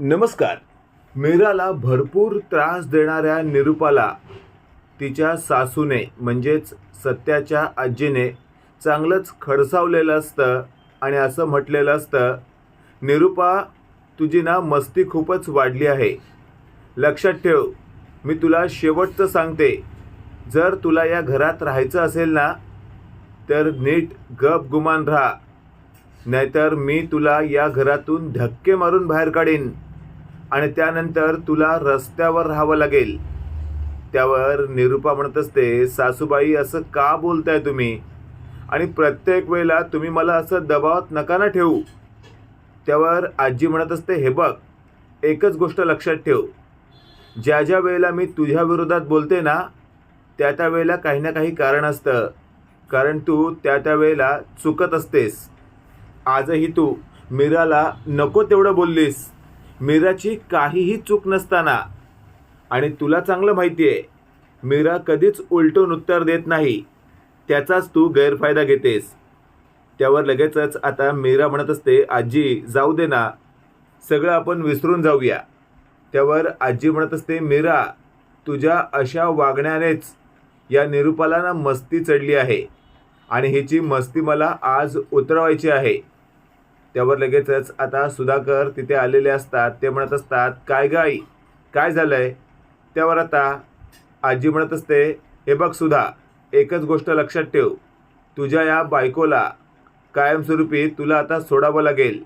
नमस्कार. मीराला भरपूर त्रास देणाऱ्या निरूपाला तिच्या सासूने म्हणजेच सत्याच्या आजीने चांगलंच खडसावलेलं असतं आणि असं म्हटलेलं असतं निरूपा तुझी ना मस्ती खूपच वाढली आहे. लक्षात ठेव मी तुला शेवटचं सांगते. जर तुला या घरात राहायचं असेल ना तर नीट गप गुमान राहा. नाहीतर मी तुला या घरातून धक्के मारून बाहेर काढीन. आणि त्यानंतर तुला रस्त्यावर राहावं लागेल. त्यावर निरूपा म्हणत असते सासूबाई असं का बोलताय तुम्ही? आणि प्रत्येक वेळेला तुम्ही मला असं दबावात नका ना ठेवू. त्यावर आजी म्हणत असते हे बघ एकच गोष्ट लक्षात ठेव. ज्या ज्या वेळेला मी तुझ्या विरोधात बोलते ना त्या त्या वेळेला काही ना काही कारण असतं. कारण तू त्या त्या वेळेला चुकत असतेस. आजही तू मीराला नको तेवढं बोललीस. मीराची काहीही चूक नसताना. आणि तुला चांगलं माहिती आहे मीरा कधीच उलटून उत्तर देत नाही. त्याचाच तू गैरफायदा घेतेस. त्यावर लगेचच आता मीरा म्हणत असते आजी जाऊ दे ना. सगळं आपण विसरून जाऊया. त्यावर आजी म्हणत असते मीरा तुझ्या अशा वागण्यानेच या निरूपाला ना मस्ती चढली आहे. आणि हिची मस्ती मला आज उतरवायची आहे. त्यावर लगेचच आता सुधाकर तिथे आलेले असतात. ते म्हणत असतात काय गाई काय झालंय? त्यावर आता आजी म्हणत असते हे बघ सुधा एकच गोष्ट लक्षात ठेव. तुझ्या या बायकोला कायमस्वरूपी तुला आता सोडावं लागेल.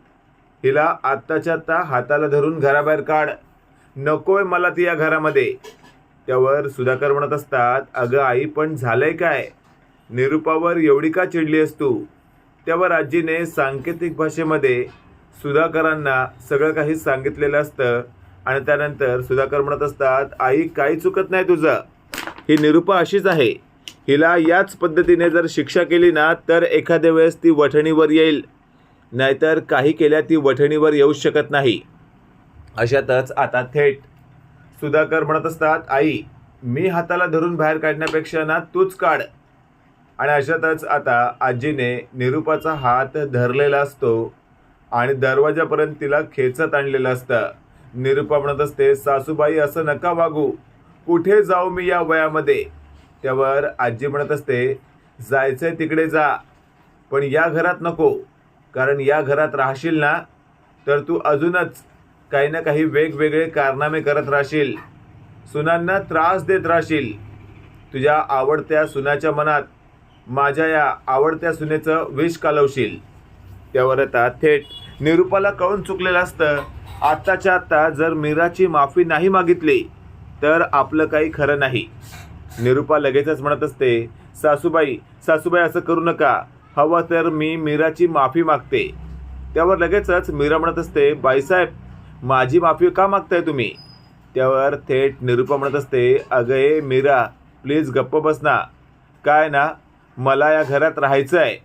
हिला आत्ताच्या आत्ता हाताला धरून घराबाहेर काढ. नकोय मला ती या घरामध्ये. त्यावर सुधाकर म्हणत असतात अगं आई पण झालंय काय? निरूपावर एवढी का चिडली आहेस तेव्हा त्यावर सांकेतिक भाषेमध्ये सुधाकरांना सगळं काही सांगितलेलं असतं आणि त्यानंतर सुधाकर म्हणत असतात आई काही चुकत नाही तुझं. ही निरूपा अशीच आहे. हिला याच पद्धतीने जर शिक्षा केली ना तर एखाद्या वेळेस ती वठणीवर येईल. नाहीतर काही केल्या ती वठणीवर येऊ शकत नाही. अशातच आता थेट सुधाकर म्हणत असतात आई मी हाताला धरून बाहेर काढण्यापेक्षा ना तूच काढ. आणि अशातच आता आजीने निरूपाचा हात धरलेला असतो आणि दरवाजापर्यंत तिला खेचत आणलेलं असतं. निरूपा म्हणत असते सासूबाई असं नका वागू. कुठे जाऊ मी या वयामध्ये? त्यावर आजी म्हणत असते जायचंय तिकडे जा पण या घरात नको. कारण या घरात राहशील ना तर तू अजूनच काही ना काही वेगवेगळे कारनामे करत राहशील. सुनांना त्रास देत राहशील. तुझ्या आवडत्या सुनाच्या मनात माझ्या या आवडत्या सुनेचं विष कालवशील. त्यावर आता थेट निरूपाला कळून चुकलेलं असतं. आत्ताच्या आत्ता जर मीराची माफी नाही मागितली तर आपलं काही खरं नाही. निरूपा लगेचच म्हणत असते सासूबाई सासूबाई असं करू नका. हवं तर मी मीराची माफी मागते. त्यावर लगेचच मीरा म्हणत असते बाईसाहेब माझी माफी का मागताय तुम्ही? त्यावर थेट निरूपा म्हणत असते अगं ए मीरा प्लीज गप्प बसना काय ना मला या घरात राहायचं आहे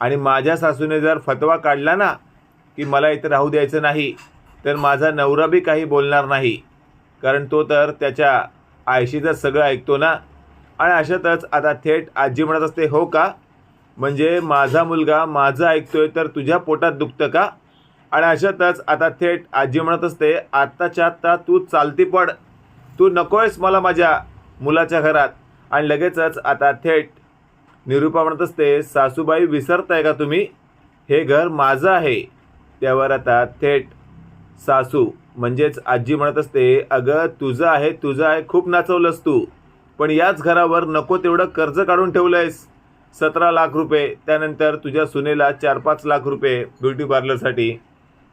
आणि माझ्या सासूने जर फतवा काढला ना की मला इथं राहू द्यायचं नाही तर माझा नवरा बी काही बोलणार नाही. कारण तो तर त्याच्या आयशीचं सगळं ऐकतो ना. आणि अशातच आता थेट आजी म्हणत असते हो का? म्हणजे माझा मुलगा माझं ऐकतोय तर तुझ्या पोटात दुखतं का? आणि अशातच आता थेट आजी म्हणत असते आत्ताच्या आत्ता तू चालती पड. तू नकोयस मला माझ्या मुलाच्या घरात. आणि लगेचच आता थेट निरूपा म्हणत असते सासूबाई विसरताय का तुम्ही? हे घर माझं आहे. त्यावर आता थेट सासू म्हणजेच आजी म्हणत असते अगं तुझं आहे तुझं आहे खूप नाचवलंस तू. पण याच घरावर नको तेवढं कर्ज काढून ठेवलंयस. सतरा लाख रुपये त्यानंतर तुझ्या सुनेला चार पाच लाख रुपये ब्युटी पार्लरसाठी.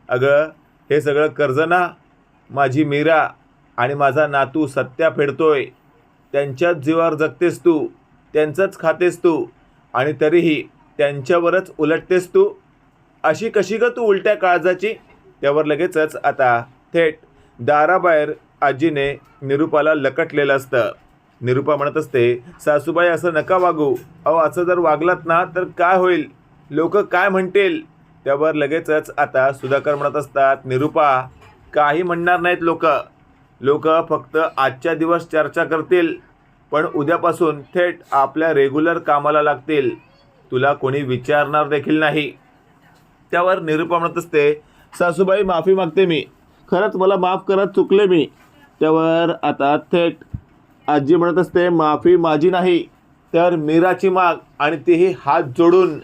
अगं हे सगळं कर्ज ना. माझी मीरा आणि माझा नातू सत्या फेडतोय. त्यांच्याच जीवावर जगतेस तू. त्यांचंच खातेस तू आणि तरीही त्यांच्यावरच उलटतेस तू? अशी कशी ग तू उलट्या काळजाची? त्यावर लगेचच आता थेट दाराबाहेर आजीने निरूपाला लकटलेलं असतं. निरूपा म्हणत असते सासूबाई असं नका वागू. अहो असं जर वागलात ना तर काय होईल? लोक काय म्हणतील? त्यावर लगेचच आता सुधाकर म्हणत असतात निरूपा काही म्हणणार नाहीत लोक. लोक फक्त आजच्या दिवस चर्चा करतील. पण उद्यापासून थेट आपल्या रेग्युलर कामाला लागतील. तुला कोणी विचारणार देखील नाही. त्यावर निरूपा म्हणत असते सासूबाई माफी मागते मी. खरंच मला माफ करत चुकले मी. त्यावर आता थेट आजी म्हणत असते माफी माझी नाही तर मीराची माग आणि तीही हात जोडून.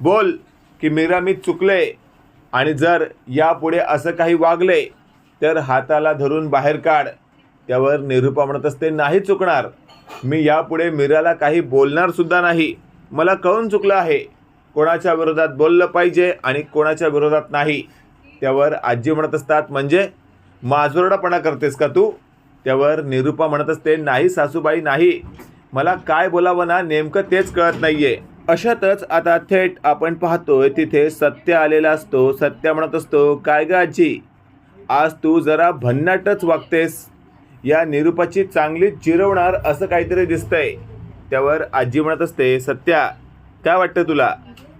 बोल की मीरा मी चुकले आणि जर यापुढे असं काही वागले तर हाताला धरून बाहेर काढ. त्यावर निरूपा म्हणत असते नाही चुकणार. मी यापुढे मीराला काही बोलणार सुद्धा नाही. मला कळून चुकलं आहे. कोणाच्या विरोधात बोललं पाहिजे आणि कोणाच्या विरोधात नाही. त्यावर आजी म्हणत असतात म्हणजे माजोरडापणा करतेस का तू? त्यावर निरूपा म्हणत असते नाही सासूबाई नाही. मला काय बोलावं ना नेमकं तेच कळत नाहीये. अशातच आता थेट आपण पाहतोय तिथे सत्य आलेला असतो. सत्य म्हणत असतो काय ग आजी? आज तू जरा भन्नाटच वागतेस. या निरूपाची चांगली चिरवणार असं काहीतरी दिसतंय. त्यावर आजी म्हणत असते सत्या काय वाटतं तुला?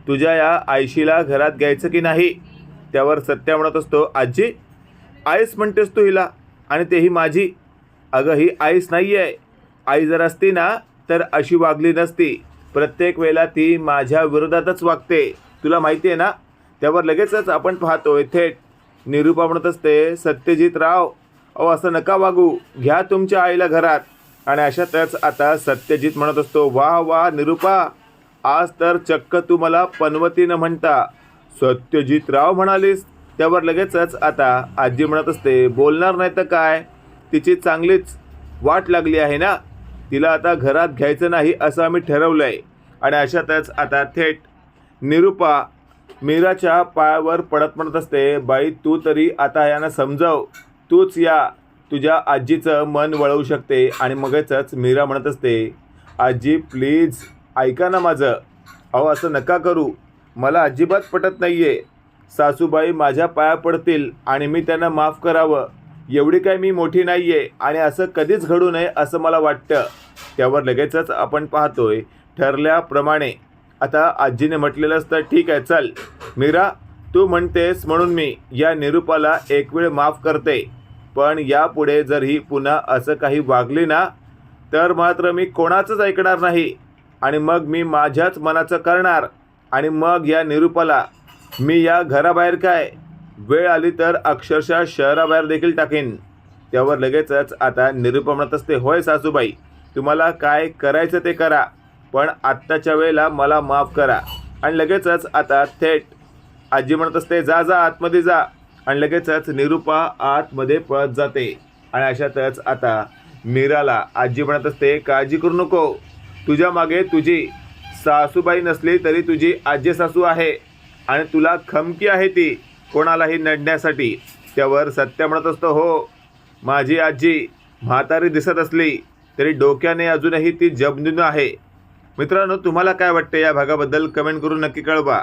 तुझ्या या आयशीला घरात घ्यायचं की नाही? त्यावर सत्या म्हणत असतो आजी आईस म्हणतेस तू हिला आणि तेही माझी. अगं ही आईस नाही आहे आई जर असती ना तर अशी वागली नसती. प्रत्येक वेळेला ती माझ्या विरोधातच वागते. तुला माहिती आहे ना? त्यावर लगेचच आपण पाहतोय थेट निरूपा म्हणत असते सत्यजित राव अहो असं नका वागू. घ्या तुमच्या आईला घरात. आणि अशातच आता सत्यजित म्हणत असतो वा वा निरूपा आज तर चक्क तू मला पनवती न म्हणता. सत्यजित राव म्हणालीस त्यावर लगेचच आता आजी म्हणत असते बोलणार नाही तर काय? तिची चांगलीच वाट लागली आहे ना? तिला आता घरात घ्यायचं नाही असं आम्ही ठरवलं आहे आणि अशातच आता थेट निरूपा मीराच्या पायावर पडत म्हणत असते बाई तू तरी आता यांना समजाव. तूच या. तुझ्या आजीचं मन वळवू शकते आणि मगच मीरा म्हणत असते आजी प्लीज ऐका ना माझं. अहो असं नका करू. मला अजिबात पटत नाही आहे सासूबाई माझ्या पाया पडतील आणि मी त्यांना माफ करावं. एवढी काय मी मोठी नाही आहे आणि असं कधीच घडू नये असं मला वाटतं. त्यावर लगेचच आपण पाहतोय ठरल्याप्रमाणे. आता आजीने म्हटलेलं असतं ठीक आहे चल. मीरा तू म्हणतेस म्हणून मी या निरूपाला एक वेळ माफ करते. पण यापुढे जर ही पुन्हा असं काही वागली ना तर मात्र मी कोणाचंच ऐकणार नाही. आणि मग मी माझ्याच मनाचं करणार. आणि मग या निरूपाला मी या घराबाहेर काय? वेळ आली तर अक्षरशः शहराबाहेर देखील टाकेन. त्यावर लगेचच आता निरूपा म्हणत असते होय सासूबाई तुम्हाला काय करायचं ते करा. पण आत्ताच्या वेळेला मला माफ करा. आणि लगेचच आता थेट आजी म्हणत असते जा जा आतमध्ये जा. आणि लगेचच निरूपा आतमध्ये पळत जाते. आणि अशातच आता मीराला आजी म्हणत असते काळजी करू नको. तुझ्या मागे तुझी सासूबाई नसली तरी तुझी आजी सासू आहे. आणि तुला खमकी आहे ती कोणालाही नडण्यासाठी. त्यावर सत्य म्हणत असतो हो माझी आजी म्हातारी दिसत असली तरी डोक्याने अजूनही ती जबनून आहे मित्रांनो तुम्हाला काय वाटते या भागाबद्दल कमेंट करून नक्की कळवा.